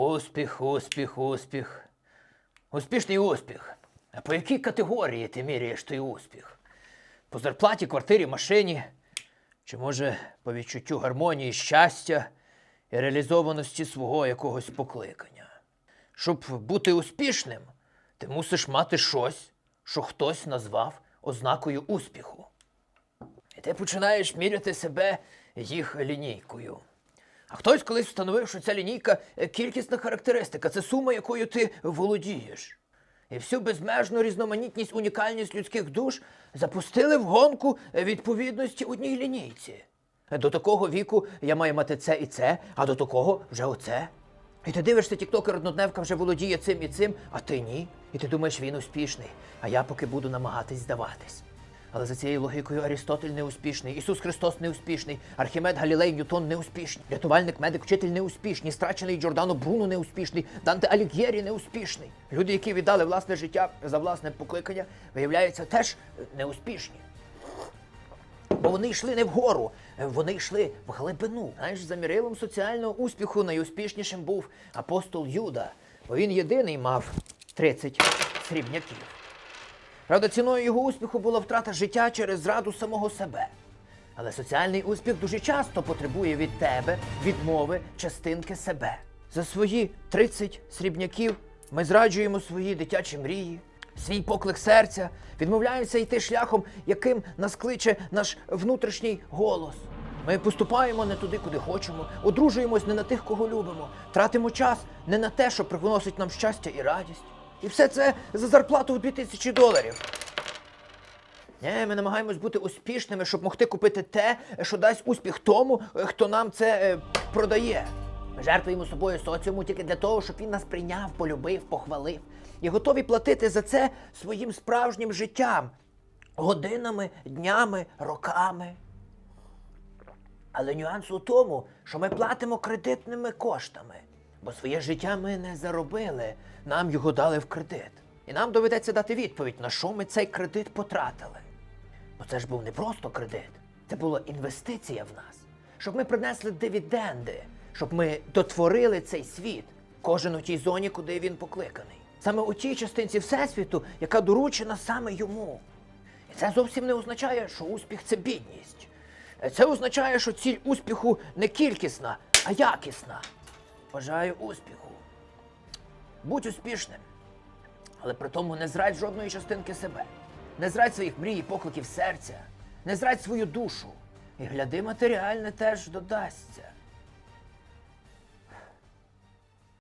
Успіх, успіх, успіх. Успішний успіх. А по якій категорії ти міряєш той успіх? По зарплаті, квартирі, машині? Чи може по відчуттю гармонії, щастя і реалізованості свого якогось покликання? Щоб бути успішним, ти мусиш мати щось, що хтось назвав ознакою успіху. І ти починаєш міряти себе їх лінійкою. А хтось колись встановив, що ця лінійка е, кількісна характеристика, це сума, якою ти володієш. І всю безмежну різноманітність, унікальність людських душ запустили в гонку е, відповідності одній лінійці. До такого віку я маю мати це і це, а до такого вже оце. І ти дивишся, тіктокер однодневка вже володіє цим і цим, а ти ні. І ти думаєш, він успішний, а я поки буду намагатись здаватись. Але за цією логікою Арістотель неуспішний, Ісус Христос неуспішний, Архімед Галілей Ньютон неуспішний, рятувальник, медик, вчитель неуспішний, страчений Джордано Бруно неуспішний, Данте Алігєрі неуспішний. Люди, які віддали власне життя за власне покликання, виявляються теж е, неуспішні. Бо вони йшли не вгору, е, вони йшли в глибину. Знаєш, за мірилом соціального успіху найуспішнішим був апостол Юда, бо він єдиний мав 30 срібняків. Правда, ціною його успіху була втрата життя через зраду самого себе. Але соціальний успіх дуже часто потребує від тебе відмови частинки себе. За свої 30 срібняків ми зраджуємо свої дитячі мрії, свій поклик серця, відмовляємося йти шляхом, яким нас кличе наш внутрішній голос. Ми поступаємо не туди, куди хочемо, одружуємось не на тих, кого любимо, тратимо час не на те, що приносить нам щастя і радість. І все це за зарплату в 2000 доларів. Ні, ми намагаємось бути успішними, щоб могти купити те, що дасть успіх тому, е, хто нам це е, продає. Ми жертвуємо собою соціуму тільки для того, щоб він нас прийняв, полюбив, похвалив. І готові платити за це своїм справжнім життям, годинами, днями, роками. Але нюанс у тому, що ми платимо кредитними коштами, бо своє життя ми не заробили, нам його дали в кредит. І нам доведеться дати відповідь, на що ми цей кредит потратили. Бо це ж був не просто кредит, це була інвестиція в нас, щоб ми принесли дивіденди, щоб ми дотворили цей світ, кожен у тій зоні, куди він покликаний. Саме у тій частинці Всесвіту, яка доручена саме йому. І це зовсім не означає, що успіх це бідність. Це означає, що ціль успіху не кількісна, а якісна. Бажаю успіху. Будь успішним, але при тому не зрадь жодної частинки себе. Не зрадь своїх мрій і покликів серця, не зрадь свою душу. І гляди, матеріальне теж додасться.